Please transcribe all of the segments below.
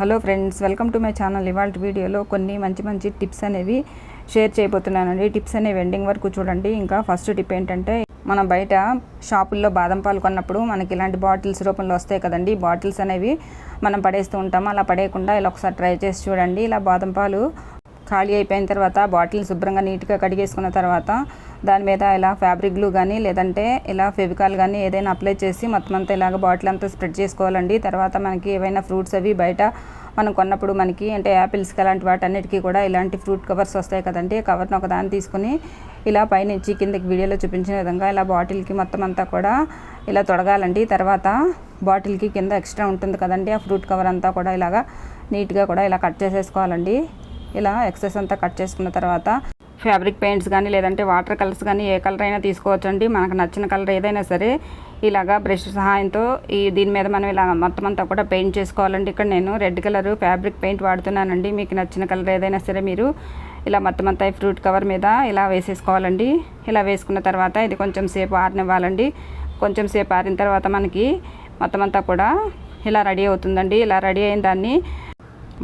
Hello friends welcome to my channel. ఇవాళ వీడియోలో కొన్ని మంచి మంచి టిప్స్ అనేవి షేర్ చేయబోతున్నానండి. టిప్స్ అనేవి ఎండింగ్ వరకు చూడండి. ఇంకా ఫస్ట్ టిప్ ఏంటంటే మనం బయట షాపుల్లో బాదం పాలు కొన్నప్పుడు మనకి ఇలాంటి బాటిల్స్ రూపంలో వస్తాయి కదండి. బాటిల్స్ అనేవి మనం పడేస్తూ ఉంటాము. అలా పడేయకుండా ఇలా ఒకసారి ట్రై చేసి చూడండి. ఇలా బాదం పాలు ఖాళీ అయిపోయిన తర్వాత బాటిల్ శుభ్రంగా నీట్గా కడిగేసుకున్న తర్వాత దాని మీద ఇలా ఫ్యాబ్రిక్ గ్లూ కానీ లేదంటే ఇలా ఫెవికాల్ కానీ ఏదైనా అప్లై చేసి మొత్తం అంతా ఇలాగ బాటిల్ అంతా స్ప్రెడ్ చేసుకోవాలండి. తర్వాత మనకి ఏవైనా ఫ్రూట్స్ అవి బయట మనం కొన్నప్పుడు మనకి అంటే యాపిల్స్కి అలాంటి వాటన్నిటికీ కూడా ఇలాంటి ఫ్రూట్ కవర్స్ వస్తాయి కదండి. కవర్ని ఒక దాన్ని తీసుకుని ఇలా పైనుంచి కిందకి వీడియోలో చూపించిన విధంగా ఇలా బాటిల్కి మొత్తం అంతా కూడా ఇలా తొడగాలండి. తర్వాత బాటిల్కి కింద ఎక్స్ట్రా ఉంటుంది కదండి. ఆ ఫ్రూట్ కవర్ అంతా కూడా ఇలాగా నీట్గా కూడా ఇలా కట్ చేసేసుకోవాలండి. ఇలా ఎక్సెస్ అంతా కట్ చేసుకున్న తర్వాత ఫ్యాబ్రిక్ పెయింట్స్ కానీ లేదంటే వాటర్ కలర్స్ కానీ ఏ కలర్ అయినా తీసుకోవచ్చండి. మనకు నచ్చిన కలర్ ఏదైనా సరే ఇలాగా బ్రష్ సహాయంతో ఈ దీని మీద మనం ఇలా మొత్తం అంతా కూడా పెయింట్ చేసుకోవాలండి. ఇక్కడ నేను రెడ్ కలర్ ఫ్యాబ్రిక్ పెయింట్ వాడుతున్నానండి. మీకు నచ్చిన కలర్ ఏదైనా సరే మీరు ఇలా మొత్తం అంతా ఫ్రూట్ కవర్ మీద ఇలా వేసేసుకోవాలండి. ఇలా వేసుకున్న తర్వాత ఇది కొంచెం సేపు ఆరనివ్వాలండి. కొంచెం సేపు ఆరిన తర్వాత మనకి మొత్తం అంతా కూడా ఇలా రెడీ అవుతుందండి. ఇలా రెడీ అయిన దాన్ని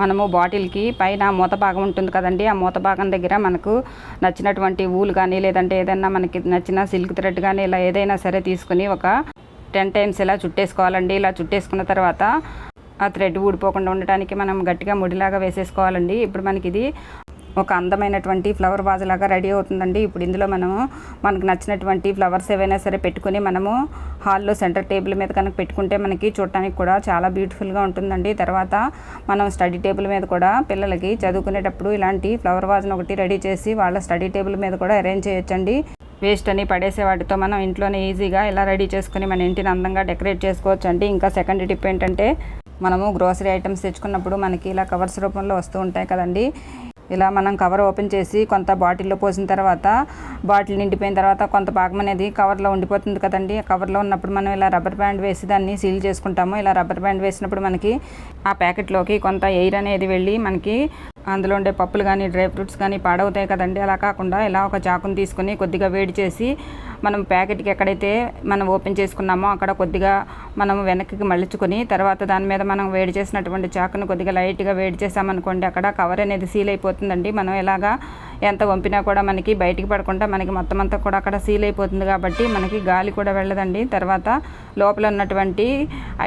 మనము బాటిల్కి పైన మూత భాగం ఉంటుంది కదండి ఆ మూత భాగం దగ్గర మనకు నచ్చినటువంటి ఊలు కానీ లేదంటే ఏదైనా మనకి నచ్చిన సిల్క్ థ్రెడ్ కానీ ఇలా ఏదైనా సరే తీసుకుని ఒక టెన్ టైమ్స్ ఇలా చుట్టేసుకోవాలండి. ఇలా చుట్టేసుకున్న తర్వాత ఆ థ్రెడ్ ఊడిపోకుండా ఉండటానికి మనం గట్టిగా ముడిలాగా వేసేసుకోవాలండి. ఇప్పుడు మనకి ఇది ఒక అందమైనటువంటి ఫ్లవర్ వాజ్ లాగా రెడీ అవుతుందండి. ఇప్పుడు ఇందులో మనము మనకు నచ్చినటువంటి ఫ్లవర్స్ ఏవైనా సరే పెట్టుకుని మనము హాల్లో సెంటర్ టేబుల్ మీద కనుక పెట్టుకుంటే మనకి చూడటానికి కూడా చాలా బ్యూటిఫుల్గా ఉంటుందండి. తర్వాత మనం స్టడీ టేబుల్ మీద కూడా పిల్లలకి చదువుకునేటప్పుడు ఇలాంటి ఫ్లవర్ వాజ్ని ఒకటి రెడీ చేసి వాళ్ళ స్టడీ టేబుల్ మీద కూడా అరేంజ్ చేయొచ్చండి. వేస్ట్ అని పడేసే వాటితో మనం ఇంట్లోనే ఈజీగా ఇలా రెడీ చేసుకుని మన ఇంటిని అందంగా డెకరేట్ చేసుకోవచ్చు అండి ఇంకా సెకండ్ టిప్ ఏంటంటే మనము గ్రోసరీ ఐటమ్స్ తెచ్చుకున్నప్పుడు మనకి ఇలా కవర్స్ రూపంలో వస్తూ ఉంటాయి కదండి. ఇలా మనం కవర్ ఓపెన్ చేసి కొంత బాటిల్లో పోసిన తర్వాత బాటిల్ నిండిపోయిన తర్వాత కొంత భాగం అనేది కవర్లో ఉండిపోతుంది కదండి. కవర్లో ఉన్నప్పుడు మనం ఇలా రబ్బర్ బ్యాండ్ వేసి దాన్ని సీల్ చేసుకుంటాము. ఇలా రబ్బర్ బ్యాండ్ వేసినప్పుడు మనకి ఆ ప్యాకెట్లోకి కొంత ఎయిర్ అనేది వెళ్ళి మనకి అందులో ఉండే పప్పులు కానీ డ్రై ఫ్రూట్స్ కానీ పాడవుతాయి కదండి. అలా కాకుండా ఇలా ఒక చాకుని తీసుకొని కొద్దిగా వేడి చేసి మనం ప్యాకెట్కి ఎక్కడైతే మనం ఓపెన్ చేసుకున్నామో అక్కడ కొద్దిగా మనం వెనక్కి మళ్ళించుకొని తర్వాత దాని మీద మనం వేడి చేసినటువంటి చాకును కొద్దిగా లైట్గా వేడి చేసామనుకోండి అక్కడ కవర్ అనేది సీల్ అయిపోతుందండి. మనం ఇలాగా ఎంత వంపినా కూడా మనకి బయటికి పడకుండా మనకి మొత్తం అంతా కూడా అక్కడ సీల్ అయిపోతుంది కాబట్టి మనకి గాలి కూడా వెళ్ళదండి. తర్వాత లోపల ఉన్నటువంటి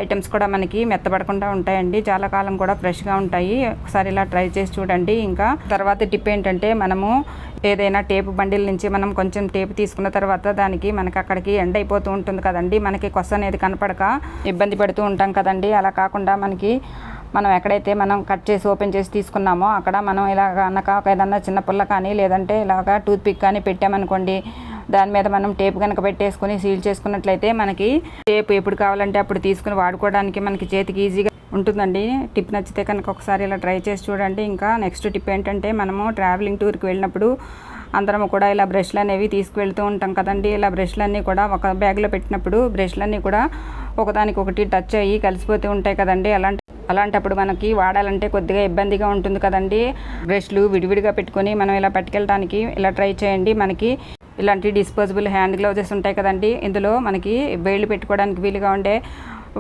ఐటమ్స్ కూడా మనకి మెత్తపడకుండా ఉంటాయండి. చాలా కాలం కూడా ఫ్రెష్గా ఉంటాయి. ఒకసారి ఇలా ట్రై చేసి చూడండి. ఇంకా తర్వాత టిప్ ఏంటంటే మనము ఏదైనా టేపు బండిల నుంచి మనం కొంచెం టేపు తీసుకున్న తర్వాత దానికి మనకి అక్కడికి ఎండ్ అయిపోతూ ఉంటుంది కదండి. మనకి కొస అనేది కనపడక ఇబ్బంది పడుతూ ఉంటాం కదండి. అలా కాకుండా మనకి మనం ఎక్కడైతే మనం కట్ చేసి ఓపెన్ చేసి తీసుకున్నామో అక్కడ మనం ఇలా అన్నక ఒక ఏదన్నా చిన్న పుల్ల కానీ లేదంటే ఇలాగ టూత్ పిక్ కానీ పెట్టామనుకోండి దాని మీద మనం టేప్ కనుక పెట్టేసుకొని సీల్ చేసుకున్నట్లయితే మనకి టేప్ ఎప్పుడు కావాలంటే అప్పుడు తీసుకుని వాడుకోవడానికి మనకి చేతికి ఈజీగా ఉంటుందండి. టిప్ నచ్చితే కనుక ఒకసారి ఇలా ట్రై చేసి చూడండి. ఇంకా నెక్స్ట్ టిప్ ఏంటంటే మనము ట్రావెలింగ్ టూర్కి వెళ్ళినప్పుడు అందరం కూడా ఇలా బ్రష్లు అనేవి తీసుకువెళ్తూ ఉంటాం కదండి. ఇలా బ్రష్లన్నీ కూడా ఒక బ్యాగ్లో పెట్టినప్పుడు బ్రష్లన్నీ కూడా ఒకదానికొకటి టచ్ అయ్యి కలిసిపోతూ ఉంటాయి కదండి. అలాంటి అలాంటప్పుడు మనకి వాడాలంటే కొద్దిగా ఇబ్బందిగా ఉంటుంది కదండి. బ్రష్లు విడివిడిగా పెట్టుకొని మనం ఇలా పట్టుకెళ్ళడానికి ఇలా ట్రై చేయండి. మనకి ఇలాంటి డిస్పోజబుల్ హ్యాండ్ గ్లౌజెస్ ఉంటాయి కదండి. ఇందులో మనకి వేళ్ళు పెట్టుకోవడానికి వీలుగా ఉండే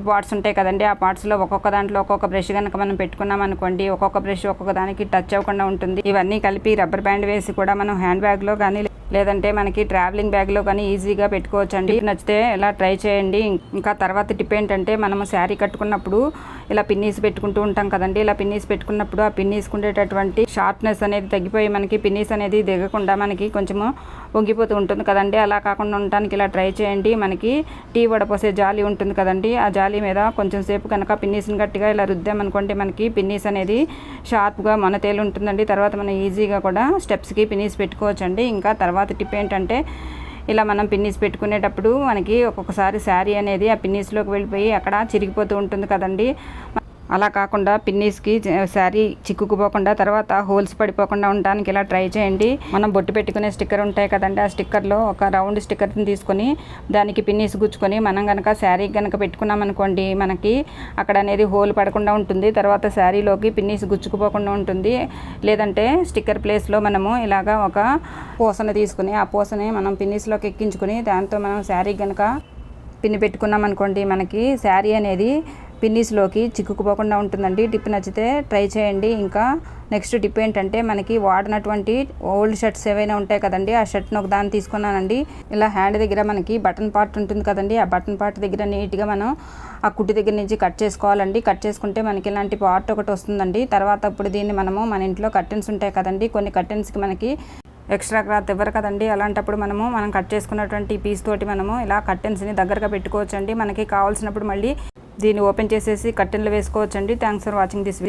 పార్ట్స్ ఉంటాయి కదండి. ఆ పార్ట్స్లో ఒక్కొక్క దాంట్లో ఒక్కొక్క బ్రష్ కనుక మనం పెట్టుకున్నాం అనుకోండి ఒక్కొక్క బ్రష్ ఒక్కొక్క దానికి టచ్ అవ్వకుండా ఉంటుంది. ఇవన్నీ కలిపి రబ్బర్ బ్యాండ్ వేసి కూడా మనం హ్యాండ్ బ్యాగ్లో కానీ లేదంటే మనకి ట్రావెలింగ్ బ్యాగ్లో కానీ ఈజీగా పెట్టుకోవచ్చు అండి నచ్చితే ఇలా ట్రై చేయండి. ఇంకా తర్వాత టిప్ ఏంటంటే మనము శారీ కట్టుకున్నప్పుడు ఇలా పిన్నీస్ పెట్టుకుంటూ ఉంటాం కదండి. ఇలా పిన్నీస్ పెట్టుకున్నప్పుడు ఆ పిన్నీస్కి ఉండేటటువంటి షార్ప్నెస్ అనేది తగ్గిపోయి మనకి పిన్నీస్ అనేది దిగకుండా మనకి కొంచెము వంగిపోతూ ఉంటుంది కదండి. అలా కాకుండా ఉండటానికి ఇలా ట్రై చేయండి. మనకి టీ వడపోసే జాలి ఉంటుంది కదండి. ఆ జాలి మీద కొంచెం సేపు కనుక పిన్నీస్ని గట్టిగా ఇలా రుద్దామనుకోండి మనకి పిన్నీస్ అనేది షార్ప్గా మన తేలు ఉంటుందండి. తర్వాత మనం ఈజీగా కూడా స్టెప్స్కి పిన్నీస్ పెట్టుకోవచ్చండి. ఇంకా తర్వాత తర్వాత టిప్ ఏంటంటే ఇలా మనం పిన్నీస్ పెట్టుకునేటప్పుడు మనకి ఒక్కొక్కసారి శారీ అనేది ఆ పిన్నీస్లోకి వెళ్ళిపోయి అక్కడ చిరిగిపోతూ ఉంటుంది కదండి. అలా కాకుండా పిన్నీస్కి శారీ చిక్కుకుపోకుండా తర్వాత హోల్స్ పడిపోకుండా ఉండడానికి ఇలా ట్రై చేయండి. మనం బొట్టు పెట్టుకునే స్టిక్కర్ ఉంటాయి కదండి ఆ స్టిక్కర్లో ఒక రౌండ్ స్టిక్కర్ని తీసుకొని దానికి పిన్నీస్ గుచ్చుకొని మనం కనుక శారీ కనుక పెట్టుకున్నామనుకోండి మనకి అక్కడ అనేది హోల్ పడకుండా ఉంటుంది. తర్వాత శారీలోకి పిన్నీస్ గుచ్చుకుపోకుండా ఉంటుంది. లేదంటే స్టిక్కర్ ప్లేస్లో మనము ఇలాగా ఒక పూసను తీసుకుని ఆ పూసని మనం పిన్నిస్లోకి ఎక్కించుకుని దాంతో మనం శారీ కనుక పిన్ని పెట్టుకున్నాం అనుకోండి మనకి శారీ అనేది పిన్నీస్లోకి చిక్కుకుపోకుండా ఉంటుందండి. టిప్ నచ్చితే ట్రై చేయండి. ఇంకా నెక్స్ట్ టిప్ ఏంటంటే మనకి వాడినటువంటి ఓల్డ్ షర్ట్స్ ఏవైనా ఉంటాయి కదండి ఆ షర్ట్ను ఒక దాన్ని తీసుకున్నానండి. ఇలా హ్యాండ్ దగ్గర మనకి బటన్ పార్ట్ ఉంటుంది కదండి ఆ బటన్ పార్ట్ దగ్గర నీట్గా మనం ఆ కుట్టి దగ్గర నుంచి కట్ చేసుకోవాలండి. కట్ చేసుకుంటే మనకి ఇలాంటి పార్ట్ ఒకటి వస్తుందండి. తర్వాత అప్పుడు దీన్ని మనము మన ఇంట్లో కర్టెన్స్ ఉంటాయి కదండి కొన్ని కర్టెన్స్కి మనకి ఎక్స్ట్రా క్లాత్ ఇవ్వరు కదండి. అలాంటప్పుడు మనము మనం కట్ చేసుకున్నటువంటి పీస్ తోటి మనము ఇలా కర్టెన్స్ని దగ్గరగా పెట్టుకోవచ్చండి. మనకి కావాల్సినప్పుడు మళ్ళీ దీన్ని ఓపెన్ చేసేసి కర్టెన్లు వేసుకోవచ్చండి. Thanks for watching this